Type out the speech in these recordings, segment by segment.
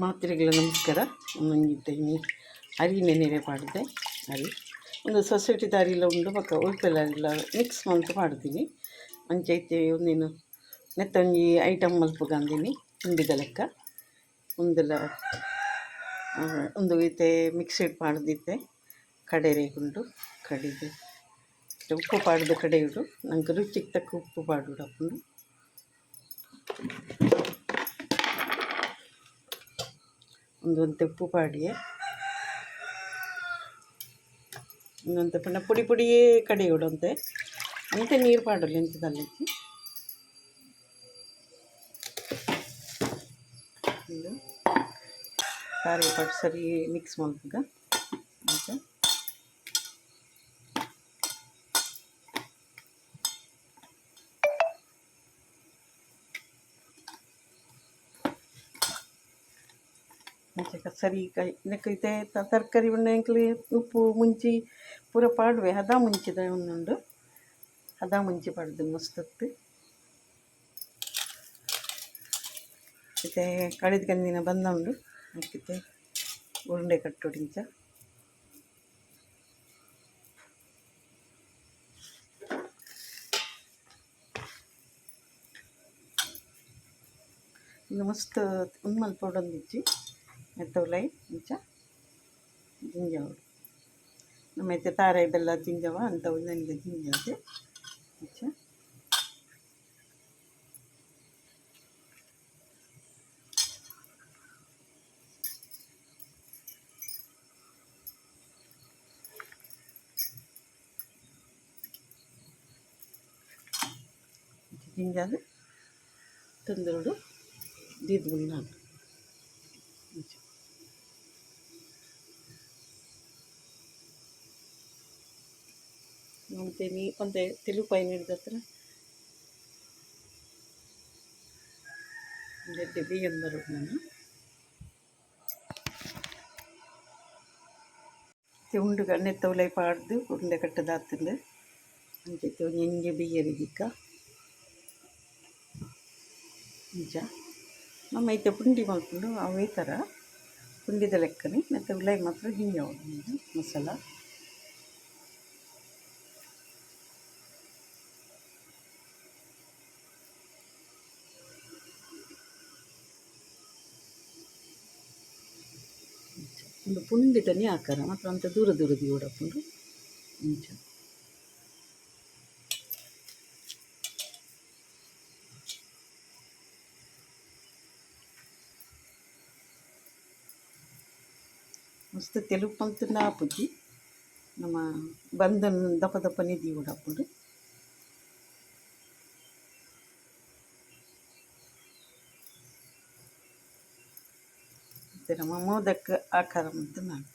ಮಾತ್ರೆಗಳ, ನಮಸ್ಕಾರ. ನಂಗಿದ್ದೇನೆ ಅರಿ ನೆನೆ ಮಾಡಿದೆ. ಅರಿ. ಒಂದು ಸೊಸೈಟಿ ದಾರಿಲ್ಲ ಉಂಡು ಬೊಕ ಉಲ್ಪೆಲ್ಲ ಮಿಕ್ಸ್ ಮಂತ್ ಮಾಡಿದ್ದೀನಿ. ಅಂಚೈತೆ ಒಂದೇನು ನೆತ್ತಂಗಿ ಐಟಮ್ ಮಲ್ಪುಗಂದಿನಿ ಉಂಡಿದ ಲೆಕ್ಕ. ಒಂದೆಲ್ಲ ಒಂದು ಈತೆ ಮಿಕ್ಸಡ್ ಮಾಡಿದ್ದೆ ಕಡೆ ಉಂಡು ಕಡಿದೆ ಉಪ್ಪು ಪಾಡ್ದು ಇಡು ನಂಗೆ ರುಚಿಗೆ ತಕ್ಕ ಉಪ್ಪು ಪಾಡು ಅಪ್ಪುಂಡು ಒಂದು ತೆಪ್ಪು ಪಾಡಿಗೆ. ಇನ್ನೊಂದು ಪುನಃ ಪುಡಿ ಪುಡಿಯೇ ಕಡೆ ಇಡಂತೆ. ಅಂತೆ ನೀರು ಪಾಡಲಿ ಎಂತದಲ್ಲಿ ಇದು. ಸಾರಿ ಪಾಡು ಸರಿ ಮಿಕ್ಸ್ ಮಾಡ್ಬೇಕ ಅಂತ ಅಂಚೆ ಸರಿ ಕೈ ನೆಕ್ಕೈತೆ ತರಕಾರಿ ಉಣ್ಣೆಂಕ್ಲಿ ಉಪ್ಪು ಮುಂಚಿ ಪೂರ ಪಾಡುವೆ. ಹದ ಮುಂಚಿದ ಉಂಡು ಹದ ಮುಂಚಿ ಪಾಡ್ದು ಮಸ್ತತ್ತು ಮತ್ತೆ ಕಳೆದ ಕಂದಿನ ಬಂದ ಉಂಡು ಹಾಕಿತೆ ಉರುಂಡೆ ಕಟ್ಟೋಡಿಂಚ. ಈಗ ಮಸ್ತ್ ಒಂದು ಮಲ್ಪ ಮೆತ್ತವಲೈ ಇಂಚ ಜಿಂಜಾವಡು ನಮ್ಮೈತೆ ತಾರಾಯಿ ಬೆಲ್ಲ ಜಿಂಜವ ಅಂಥವು ನನಗೆ ಜಿಂಜಾದೆ ಇಂಚ ಜಿಂಜಾದು ತಂದೋಡು ದೀದ್ ನಾನು ಮತ್ತೆ ನೀ ಒಂದೇ తెలుగు పైన ಹತ್ರ ಒಂದೆರಡು ಬಿಯ್ಯನ್ ಬರೋದು ನಾನು ಉಂಡು ನೆತ್ತವಲೈ ಪಾಡ್ದು ಉಂಡೆ ಕಟ್ಟದಾತಂದು ಅಂಚೈತೆ ಒಂಜಿ ಎಂಗೆ ಬಿಯ್ಯರಿದಿಕ್ಕ ನಿಜ ನಮ್ಮ ಐತೆ ಪುಂಡಿ ಮಾಡ್ಕೊಂಡು ಅವೇ ಥರ ಪುಂಡಿದ ಲೆಕ್ಕನೆ ಮತ್ತು ಉಳ್ಳಾಯಿ ಮಾತ್ರ ಹಿಂಗೆ ಮಸಾಲ ಒಂದು ಪುಂಡಿದನೇ ಆಕಾರ ಮಾತ್ರ ಅಂತ ದೂರ ದೂರದಿ ಓಡಪ್ಪುಂಡು ಇಂಚ ಮಸ್ತ್ ತೆಲುಗು ಪಂತನ ಆಪುಜಿ ನಮ್ಮ ಬಂಧನ್ ದಪ್ಪ ದಪ್ಪ ನಿಧಿ ಓಡಪ್ಪುಂಡು ಮತ್ತೆ ನಮ್ಮ ಮೋದಕ ಆಕಾರ ಅಂತ ನಾನು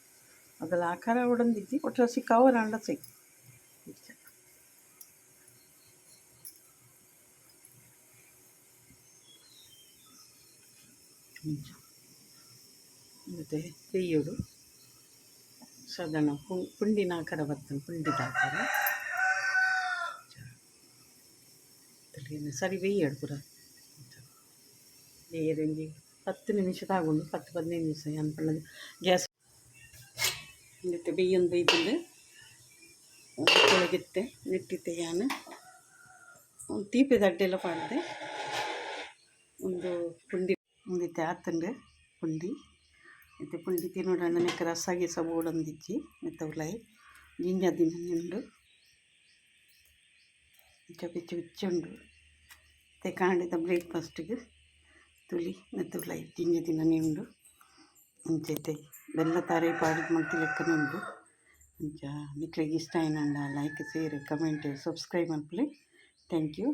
ಮೊದಲ ಆಕಾರ ಉಡಂದಿದ್ದಿ ಒಟ್ಟರಸಿ ಕವರ್ ಅಂಡ ಸೈ ಮತ್ತು ತೆಯ್ಯೋಡು ಸಾಧಾರಣ ಪುಂಡಿನ ಆಕಾರ ಬರ್ತದೆ ಪುಂಡಿದ ಆಕಾರ ಸರಿ ಬೇಯ್ಯಡು ಪೂರ ಬೇಯರಂಜಿ ಹತ್ತು ತಾಗೊಂಡು ಹತ್ತು ಹದಿನೈದು ನಿಮಿಷ ಅನ್ಪಲ್ಲ ಗ್ಯಾಸ್ ಮತ್ತೆ ಬೇಯೊಂದು ಬೇಯ್ತಂದು ಒಳಗಿತ್ತೆ ನೆಟ್ಟಿತ್ತೆ ಯಾನು. ಒಂದು ತೀಪೆ ದಡ್ಡೆಲ್ಲ ಮಾಡಿದೆ ಒಂದು ಪುಂಡಿ ಒಂದಿತ್ತೆ ಆತಂಡೆ, ಪುಂಡಿ. ಮತ್ತು ಪುಂಡಿ ನೆಕ್ಕ ರಸ ಗೀಸ ಬೋಡೊಂದಿಜ್ಜಿ ಮತ್ತು ಉಲಾಯಿ. ಉಂಡು ಬಿಚ್ಚ ಬೆಚ್ಚ ಉಂಡು. ಮತ್ತೆ ಕಾಂಡಿದ ಬ್ರೇಕ್ಫಾಸ್ಟ್ಗೆ ತುಳಿ ಮೆತ್ತ ಉಲಾಯಿ ಜಿಂಜ ದಿನನೇ ಉಂಡು ಅಂಚೈತೆ ಬೆಲ್ಲ ತಾರೆ ಪಾಡಿದ ಮಲ್ತಿ ಲೆಕ್ಕನೆ ಉಂಡು ಅಂಚ ನಿಕ್ಲೆಗ್ ಇಷ್ಟ ಏನಂಡ like share comment subscribe ಮನ್ಪುಲೆ thank you